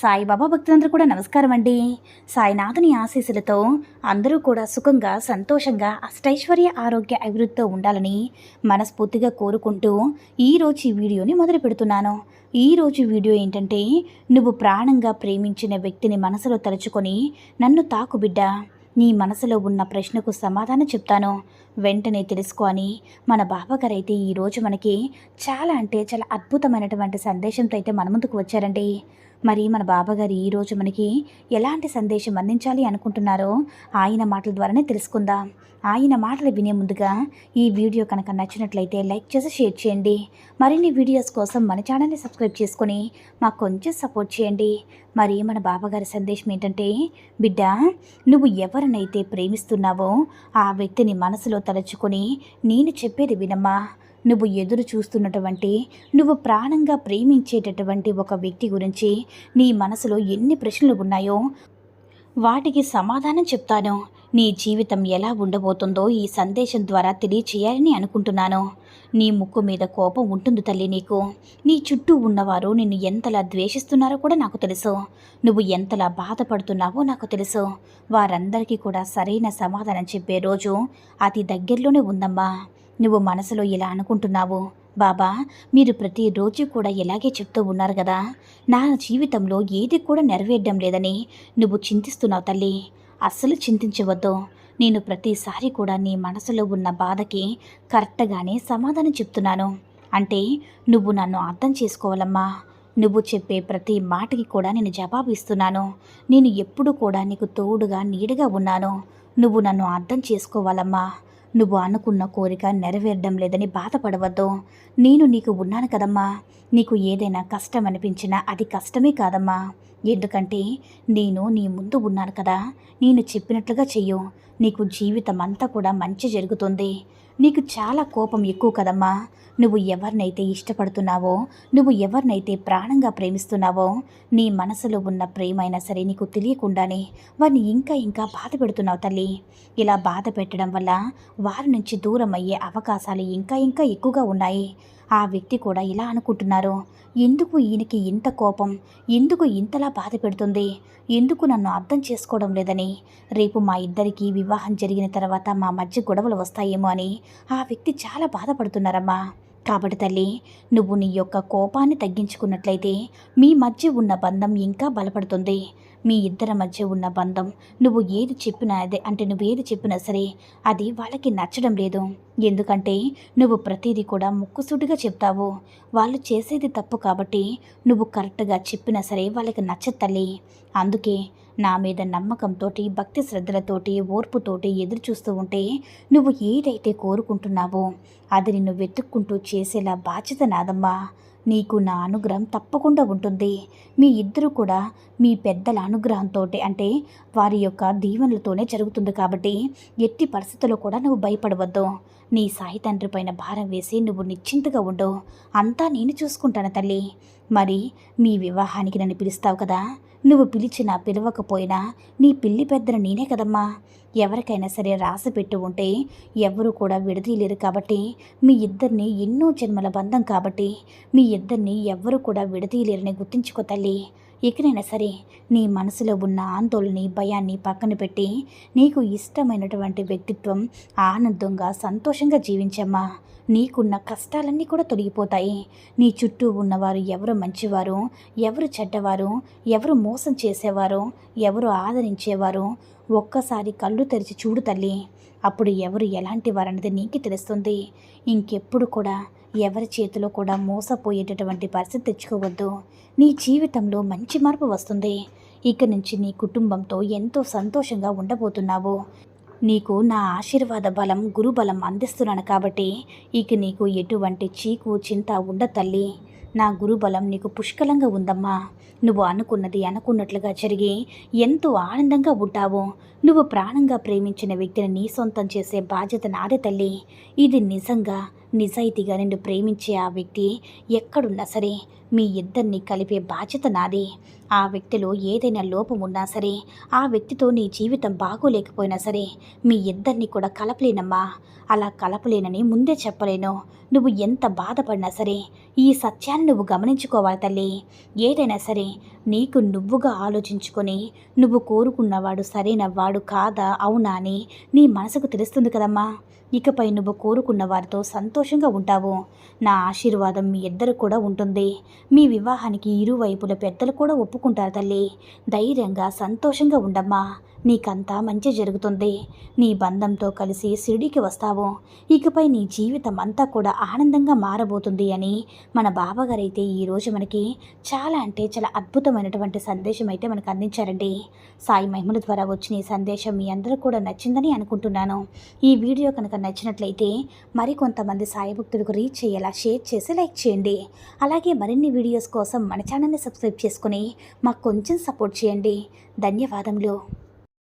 సాయిబాబా భక్తులందరూ కూడా నమస్కారం అండి. సాయినాథుని ఆశీస్సులతో అందరూ కూడా సుఖంగా సంతోషంగా అష్టైశ్వర్య ఆరోగ్య అభివృద్ధితో ఉండాలని మనస్ఫూర్తిగా కోరుకుంటూ ఈరోజు ఈ వీడియోని మొదలు పెడుతున్నాను. ఈరోజు వీడియో ఏంటంటే నువ్వు ప్రాణంగా ప్రేమించిన వ్యక్తిని మనసులో తలుచుకొని నన్ను తాకు బిడ్డ. నీ మనసులో ఉన్న ప్రశ్నకు సమాధానం చెప్తాను. వెంటనే తెలుసుకో అని మన బాబాగారు అయితే ఈరోజు మనకి చాలా అంటే చాలా అద్భుతమైనటువంటి సందేశంతో అయితే మన ముందుకు వచ్చారండి. మరి మన బాబాగారు ఈరోజు మనకి ఎలాంటి సందేశం అందించాలి అనుకుంటున్నారో ఆయన మాటల ద్వారానే తెలుసుకుందాం. ఆయన మాటలు వినే ముందుగా ఈ వీడియో కనుక నచ్చినట్లయితే లైక్ చేసి షేర్ చేయండి. మరిన్ని వీడియోస్ కోసం మన ఛానల్ని సబ్స్క్రైబ్ చేసుకొని మాకు కొంచెం సపోర్ట్ చేయండి. మరి మన బాబాగారి సందేశం ఏంటంటే బిడ్డ నువ్వు ఎవరినైతే ప్రేమిస్తున్నావో ఆ వ్యక్తిని మనసులో తలుచుకొని నేను చెప్పేది వినమ్మా. నువ్వు ఎదురు చూస్తున్నటువంటి నువ్వు ప్రాణంగా ప్రేమించేటటువంటి ఒక వ్యక్తి గురించి నీ మనసులో ఎన్ని ప్రశ్నలు ఉన్నాయో వాటికి సమాధానం చెప్తాను. నీ జీవితం ఎలా ఉండబోతుందో ఈ సందేశం ద్వారా తెలియచేయాలని అనుకుంటున్నాను. నీ ముక్కు మీద కోపం ఉంటుంది తల్లి నీకు. నీ చుట్టూ ఉన్నవారు నిన్ను ఎంతలా ద్వేషిస్తున్నారో కూడా నాకు తెలుసు. నువ్వు ఎంతలా బాధపడుతున్నావో నాకు తెలుసు. వారందరికీ కూడా సరైన సమాధానం చెప్పే రోజు అతి దగ్గరలోనే ఉందమ్మా. నువ్వు మనసులో ఇలా అనుకుంటున్నావు? బాబా మీరు ప్రతిరోజు కూడా ఇలాగే చెప్తూ ఉన్నారు కదా. నా జీవితంలో ఏది కూడా నెరవేరడం లేదని నువ్వు చింతిస్తున్నావు తల్లి. అస్సలు చింతించవద్దు. నేను ప్రతిసారి కూడా నీ మనసులో ఉన్న బాధకి కరెక్ట్గానే సమాధానం చెప్తున్నాను. అంటే నువ్వు నన్ను అర్థం చేసుకోవాలమ్మా. నువ్వు చెప్పే ప్రతి మాటకి కూడా నేను జవాబు ఇస్తున్నాను. నేను ఎప్పుడు కూడా నీకు తోడుగా నీడగా ఉన్నాను. నువ్వు నన్ను అర్థం చేసుకోవాలమ్మా. నువ్వు అనుకున్న కోరిక నెరవేరడం లేదని బాధపడవద్దు. నేను నీకు ఉన్నాను కదమ్మా. నీకు ఏదైనా కష్టం అనిపించినా అది కష్టమే కాదమ్మా. ఎందుకంటే నేను నీ ముందు ఉన్నాను కదా. నేను చెప్పినట్లుగా చెయ్యు. నీకు జీవితం అంతా కూడా మంచి జరుగుతుంది. నీకు చాలా కోపం ఎక్కువ కదమ్మా. నువ్వు ఎవరినైతే ఇష్టపడుతున్నావో నువ్వు ఎవరినైతే ప్రాణంగా ప్రేమిస్తున్నావో నీ మనసులో ఉన్న ప్రేమైనా సరే నీకు తెలియకుండానే వారిని ఇంకా ఇంకా బాధ పెడుతున్నావు తల్లి. ఇలా బాధ పెట్టడం వల్ల వారి నుంచి దూరం అయ్యే అవకాశాలు ఇంకా ఇంకా ఎక్కువగా ఉన్నాయి. ఆ వ్యక్తి కూడా ఇలా అనుకుంటున్నారు. ఎందుకు ఈయనకి ఇంత కోపం? ఎందుకు ఇంతలా బాధ పెడుతుంది? ఎందుకు నన్ను అర్థం చేసుకోవడం లేదని? రేపు మా ఇద్దరికి వివాహం జరిగిన తర్వాత మా మధ్య గొడవలు వస్తాయేమో అని ఆ వ్యక్తి చాలా బాధపడుతున్నారమ్మా. కాబట్టి తల్లి నువ్వు నీ యొక్క కోపాన్ని తగ్గించుకున్నట్లయితే మీ మధ్య ఉన్న బంధం ఇంకా బలపడుతుంది. మీ ఇద్దరి మధ్య ఉన్న బంధం. నువ్వు ఏది చెప్పినా అదే అంటే నువ్వు ఏది చెప్పినా సరే అది వాళ్ళకి నచ్చడం లేదు. ఎందుకంటే నువ్వు ప్రతిదీ కూడా ముక్కుసూటిగా చెప్తావు. వాళ్ళు చేసేది తప్పు కాబట్టి నువ్వు కరెక్ట్గా చెప్పినా సరే వాళ్ళకి నచ్చదు తల్లి. అందుకే నా మీద నమ్మకంతోటి భక్తి శ్రద్ధలతోటి ఓర్పుతోటి ఎదురు చూస్తూ ఉంటే నువ్వు ఏదైతే కోరుకుంటున్నావో అది నిన్ను వెతుక్కుంటూ చేసేలా బాధ్యత నాదమ్మా. నీకు నా అనుగ్రహం తప్పకుండా ఉంటుంది. మీ ఇద్దరు కూడా మీ పెద్దల అనుగ్రహంతో అంటే వారి యొక్క దీవెనలతోనే జరుగుతుంది కాబట్టి ఎట్టి పరిస్థితుల్లో కూడా నువ్వు భయపడవద్దు. నీ సాయి తండ్రి పైన భారం వేసి నువ్వు నిశ్చింతగా ఉండు. అంతా నేను చూసుకుంటాను తల్లి. మరి మీ వివాహానికి నన్ను పిలుస్తావు కదా? నువ్వు పిలిచినా పిలవకపోయినా నీ పిల్లి పెద్దను నేనే కదమ్మా. ఎవరికైనా సరే రాసి పెట్టి ఉంటే ఎవరు కూడా విడదీయలేరు కాబట్టి మీ ఇద్దరిని ఎన్నో జన్మల బంధం కాబట్టి మీ ఇద్దరిని ఎవరు కూడా విడదీయలేరని గుర్తుంచుకో తల్లి. ఇకనైనా సరే నీ మనసులో ఉన్న ఆందోళన భయాన్ని పక్కన పెట్టి నీకు ఇష్టమైనటువంటి వ్యక్తిత్వం ఆనందంగా సంతోషంగా జీవించమ్మా. నీకున్న కష్టాలన్నీ కూడా తొలగిపోతాయి. నీ చుట్టూ ఉన్నవారు ఎవరు మంచివారు ఎవరు చెడ్డవారు ఎవరు మోసం చేసేవారు ఎవరు ఆదరించేవారు ఒక్కసారి కళ్ళు తెరిచి చూడు తల్లి. అప్పుడు ఎవరు ఎలాంటి వారన్నది నీకు తెలుస్తుంది. ఇంకెప్పుడు కూడా ఎవరి చేతిలో కూడా మోసపోయేటటువంటి పరిస్థితి తెచ్చుకోవద్దు. నీ జీవితంలో మంచి మార్పు వస్తుంది. ఇక నుంచి నీ కుటుంబంతో ఎంతో సంతోషంగా ఉండబోతున్నావు. నీకు నా ఆశీర్వాద బలం గురుబలం అందిస్తున్నాను కాబట్టి ఇక నీకు ఎటువంటి చీకు చింత ఉండ తల్లి. నా గురుబలం నీకు పుష్కలంగా ఉందమ్మా. నువ్వు అనుకున్నది అనుకున్నట్లుగా జరిగి ఎంతో ఆనందంగా ఉంటావు. నువ్వు ప్రాణంగా ప్రేమించిన వ్యక్తిని నీ సొంతం చేసే బాధ్యత నాదే తల్లి. ఇది నిజంగా నిజాయితీగా నిన్ను ప్రేమించే ఆ వ్యక్తి ఎక్కడున్నా సరే మీ ఇద్దరిని కలిపే బాధ్యత నాది. ఆ వ్యక్తిలో ఏదైనా లోపం ఉన్నా సరే ఆ వ్యక్తితో నీ జీవితం బాగోలేకపోయినా సరే మీ ఇద్దరిని కూడా కలపలేనమ్మా. అలా కలపలేనని ముందే చెప్పలేను. నువ్వు ఎంత బాధపడినా సరే ఈ సత్యాన్ని నువ్వు గమనించుకోవాలి తల్లి. ఏదైనా సరే నీకు నువ్వుగా ఆలోచించుకొని నువ్వు కోరుకున్నవాడు సరైన వాడు కాదా అవునా అని నీ మనసుకు తెలుస్తుంది కదమ్మా. ఇకపై నువ్వు కోరుకున్న వారితో సంతోషంగా ఉంటావు. నా ఆశీర్వాదం మీ ఇద్దరు కూడా ఉంటుంది. మీ వివాహానికి ఇరువైపుల పెద్దలు కూడా ఒప్పుకుంటారు తల్లి. ధైర్యంగా సంతోషంగా ఉండమ్మా. నీకంతా మంచి జరుగుతుంది. నీ బంధంతో కలిసి షిరిడీకి వస్తావు. ఇకపై నీ జీవితం అంతా కూడా ఆనందంగా మారబోతుంది అని మన బాబాగారైతే ఈరోజు మనకి చాలా అంటే చాలా అద్భుతమైనటువంటి సందేశం అయితే మనకు అందించారండి. సాయి మహిమల ద్వారా వచ్చిన ఈ సందేశం మీ అందరూ కూడా నచ్చిందని అనుకుంటున్నాను. ఈ వీడియో కనుక నచ్చినట్లయితే మరికొంతమంది సాయి భక్తులకు రీచ్ అయ్యేలా షేర్ చేసి లైక్ చేయండి. అలాగే మరిన్ని వీడియోస్ కోసం మన ఛానల్ని సబ్స్క్రైబ్ చేసుకుని మాకు కొంచెం సపోర్ట్ చేయండి. ధన్యవాదములు.